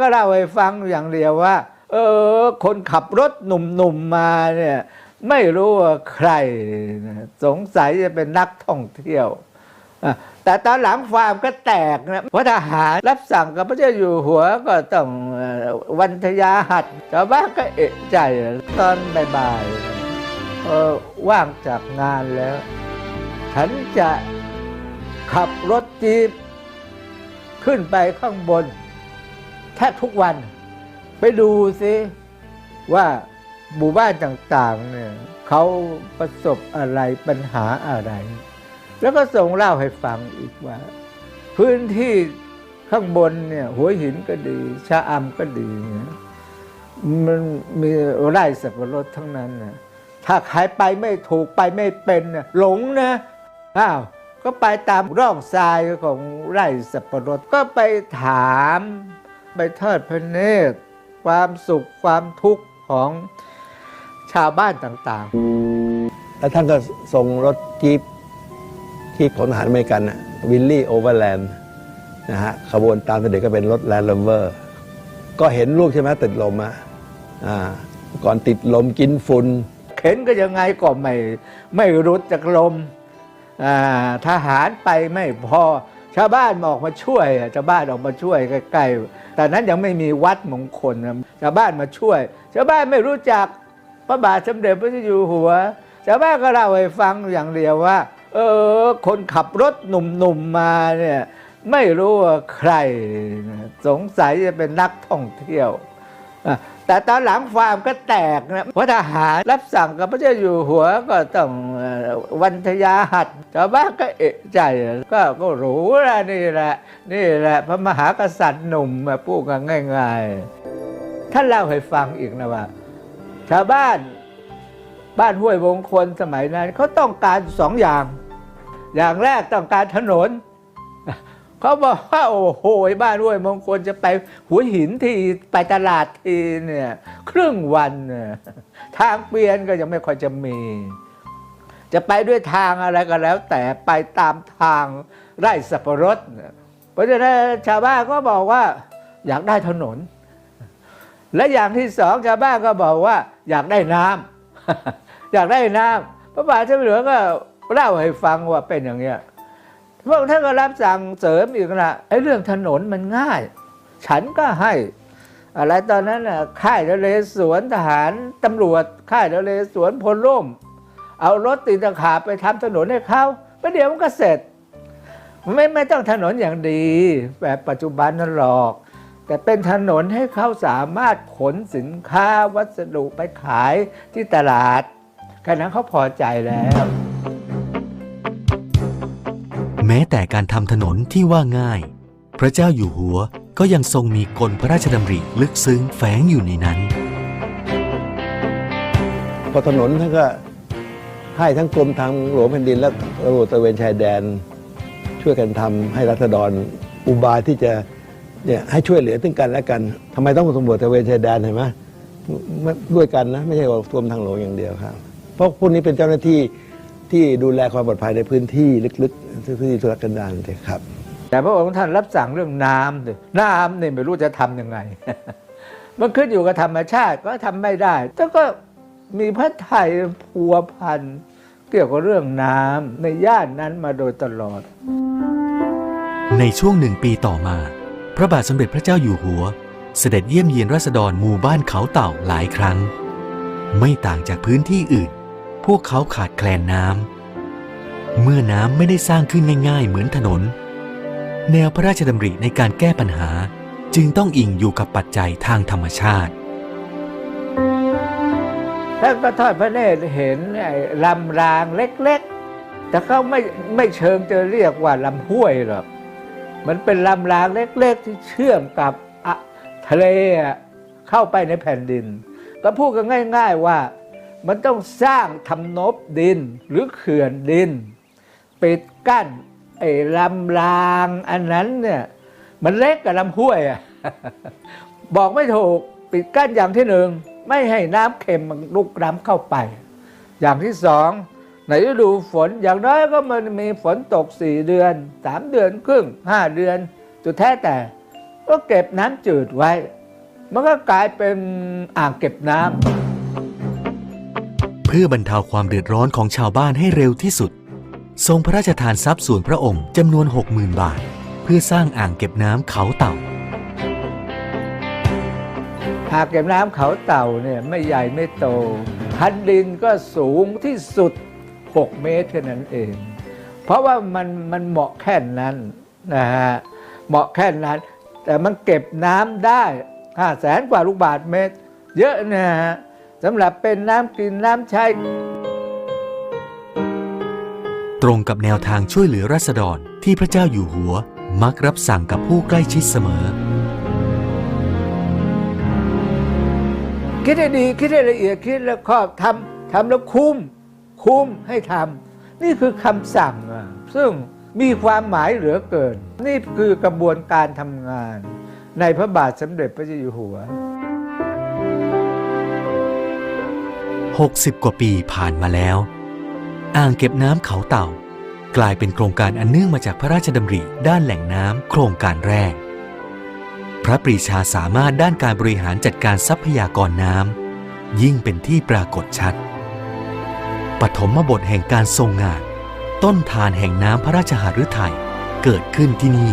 ก็เล่าให้ฟังอย่างเดียวว่า เออ คนขับรถหนุ่มๆมาเนี่ย ไม่รู้ว่าใครนะสงสัยจะเป็นนักท่องเที่ยว แต่ตอนหลังฟาร์มก็แตกนะเพราะทหารรับสั่งกับพระเจ้าอยู่หัวก็ต้องวันทยาหัดชาวบ้านก็เอะใจตอนบ่ายๆว่างจากงานแล้ว ฉันจะขับรถจีบขึ้นไปข้างบน แทบทุกวัน ไปดูซิว่าหมู่บ้านต่างๆเนี่ยเขาประสบอะไรปัญหาอะไร แล้วก็ส่งเล่าให้ฟังอีกว่า พื้นที่ข้างบนเนี่ยหัวหินก็ดี ชะอำก็ดีเนี่ยมันมีไร่สับปะรดทั้งนั้นนะถ้าใครไปไม่ถูกไปไม่เป็นนะหลงนะอ้าวก็ไปตามร่องทรายของไร่สับปะรดก็ไปถาม ไปทอดพระเนตร ความสุขความทุกข์ของชาวบ้านต่างๆ แล้วท่านก็ส่งรถจี๊ปที่ของทหารอเมริกันวิลลี่โอเวอร์แลนด์นะฮะขบวนตามเสด็จก็เป็นรถแลนด์โรเวอร์ ก็เห็นลูกใช่ไหมติดลมอะอ่าก่อนติดลมกินฝุ่นเข็นก็ยังไงก็ไม่ไม่รุดจากลมอ่าทหารไปไม่พอ ชาวบ้านออกมาช่วยอะชาวบ้านออกมาช่วยใกล้ๆแต่นั้นยังไม่มีวัดมงคลชาวบ้านมาช่วย ชาวบ้านไม่รู้จักพระบาทสมเด็จพระเจ้าอยู่หัว ชาวบ้านก็เล่าให้ฟังอย่างเดียวว่า เออ คนขับรถหนุ่มๆมาเนี่ยไม่รู้ว่าใคร สงสัยจะเป็นนักท่องเที่ยว แต่ตอนหลังฟาร์มก็แตกนะเพราะทหารรับสั่งกับพระเจ้าอยู่หัวก็ต้องวันทยาหัดชาวบ้านก็เอะใจก็ก็รู้ล้วนี่แหละนี่แหละพระมหากษัตริย์หนุ่มมาพูดกันง่าย ๆ ท่านเล่าให้ฟังอีกนะว่า ชาวบ้านบ้านห้วยมงคลสมัยนั้นเขาต้องการสองอย่าง อย่างแรกต้องการถนน เขาบอกว่าโอ้โหบ้านห้วยมงคลจะไปหัวหินทีไปตลาดทีเนี่ยครึ่งวันทางเปลี่ยนก็ยังไม่ค่อยจะมี จะไปด้วยทางอะไรก็แล้ว แต่ไปตามทางไร่สับปะรดเพราะฉะนั้นชาวบ้านก็บอกว่า อยากได้ถนน และอย่างที่สองชาวบ้านก็บอกว่า อยากได้น้ำอยากได้น้ำพระบาทสมเด็จหลวงก็เล่าให้ฟังว่าเป็นอย่างเนี้ย พวกท่านก็รับสั่งเสริมอีกนะไอ้เรื่องถนนมันง่าย ฉันก็ให้ อะไรตอนนั้นน่ะค่ายนเรศวรทหารตำรวจค่ายนเรศวรพลร่ม เอารถติดตะขาบไปทำถนนให้เขาประเดี๋ยวมันก็เสร็จ ไม่ไม่ต้องถนนอย่างดี แบบปัจจุบันนั่นหรอก แต่เป็นถนนให้เขาสามารถขนสินค้าวัสดุไปขายที่ตลาดแค่นั้นเขาพอใจแล้ว แม้แต่การทำถนนที่ว่าง่าย พระเจ้าอยู่หัวก็ยังทรงมีกลพระราชดำริลึกซึ้งแฝงอยู่ในนั้น พอถนนท่านก็ให้ทั้งกรมทางหลวงแผ่นดินและตำรวจตระเวนชายแดน ช่วยกันทำให้รัษฎรอุบายที่จะเนี่ยให้ช่วยเหลือซึ่งกันและกันทำไมต้องตำรวจตระเวนชายแดนเห็นไหมไม่ด้วยกันนะไม่ใช่ว่ากรมทางหลวงอย่างเดียวครับ เพราะพวกนี้เป็นเจ้าหน้าที่ที่ดูแลความปลอดภัยในพื้นที่ลึกๆ พื้นที่ธุรกันดารครับ แต่พระองค์ท่านรับสั่งเรื่องน้ำสิน้ำเนี่ยไม่รู้จะทำยังไง มันขึ้นอยู่กับธรรมชาติก็ทำไม่ได้แต่ก็มีพระไทยพัวพันเกี่ยวกับเรื่องน้ำในย่านนั้นมาโดยตลอด ในช่วงหนึ่งปีต่อมา พระบาทสมเด็จพระเจ้าอยู่หัว เสด็จเยี่ยมเยียนราษฎรหมู่บ้านเขาเต่าหลายครั้ง ไม่ต่างจากพื้นที่อื่น พวกเขาขาดแคลนน้ำ เมื่อน้ำไม่ได้สร้างขึ้นง่าย ๆ เหมือนถนน แนวพระราชดำริในการแก้ปัญหาจึงต้องอิงอยู่กับปัจจัยทางธรรมชาติท่านก็ทอดพระเนตรเห็นลำรางเล็กๆ แต่เขาไม่ไม่เชิงจะเรียกว่าลำห้วยหรอก มันเป็นลำรางเล็กๆ ที่เชื่อมกับะทะเลเข้าไปในแผ่นดิน ก็พูดกันง่าย ๆว่ามันต้องสร้างทำนบดินหรือเขื่อนดิน ปิดกั้นไอ้ลำรางอันนั้นเนี่ยมันเล็กกับลำห้วยอะบอกไม่ถูกปิดกั้นอย่างที่หนึ่งไม่ให้น้ำเค็มมันลุกล้ำเข้าไป อย่างที่สองในฤดูฝนอย่างน้อยก็มันมีฝนตกสี่เดือนสามเดือนครึ่งห้าเดือนจุดแท้แต่ ก็เก็บน้ำจืดไว้ มันก็กลายเป็นอ่างเก็บน้ำเพื่อบรรเทาความเดือดร้อนของชาวบ้านให้เร็วที่สุด ทรงพระราชทานทรัพย์ส่วนพระองค์จำนวน 60,000 บาท เพื่อสร้างอ่างเก็บน้ำเขาเต่า หากเก็บน้ำเขาเต่าเนี่ยไม่ใหญ่ไม่โตพันดินก็สูงที่สุด 6 เมตรแค่นั้นเอง เพราะว่ามันมันเหมาะแค่นั้นนะฮะเหมาะแค่นั้น แต่มันเก็บน้ำได้ห้าแสนกว่าลูกบาทเมตร เยอะนะฮะสำหรับเป็นน้ำกินน้ำใช้ ตรงกับแนวทางช่วยเหลือราษฎรที่พระเจ้าอยู่หัวมักรับสั่งกับผู้ใกล้ชิดเสมอ คิดให้ดีคิดให้ละเอียดคิดแล้วก็ทำทำแล้วคุ้ม คุ้มให้ทำนี่คือคำสั่งอะซึ่งมีความหมายเหลือเกิน นี่คือกระบวนการทำงาน ในพระบาทสมเด็จพระเจ้าอยู่หัว 60 กว่าปีผ่านมาแล้ว อ่างเก็บน้ำเขาเต่า กลายเป็นโครงการอันเนื่องมาจากพระราชดำริด้านแหล่งน้ำโครงการแรก พระปรีชาสามารถด้านการบริหารจัดการทรัพยากรน้ำยิ่งเป็นที่ปรากฏชัด ปฐมบทแห่งการทรงงาน ต้นทานแห่งน้ำพระราชหฤทัยเกิดขึ้นที่นี่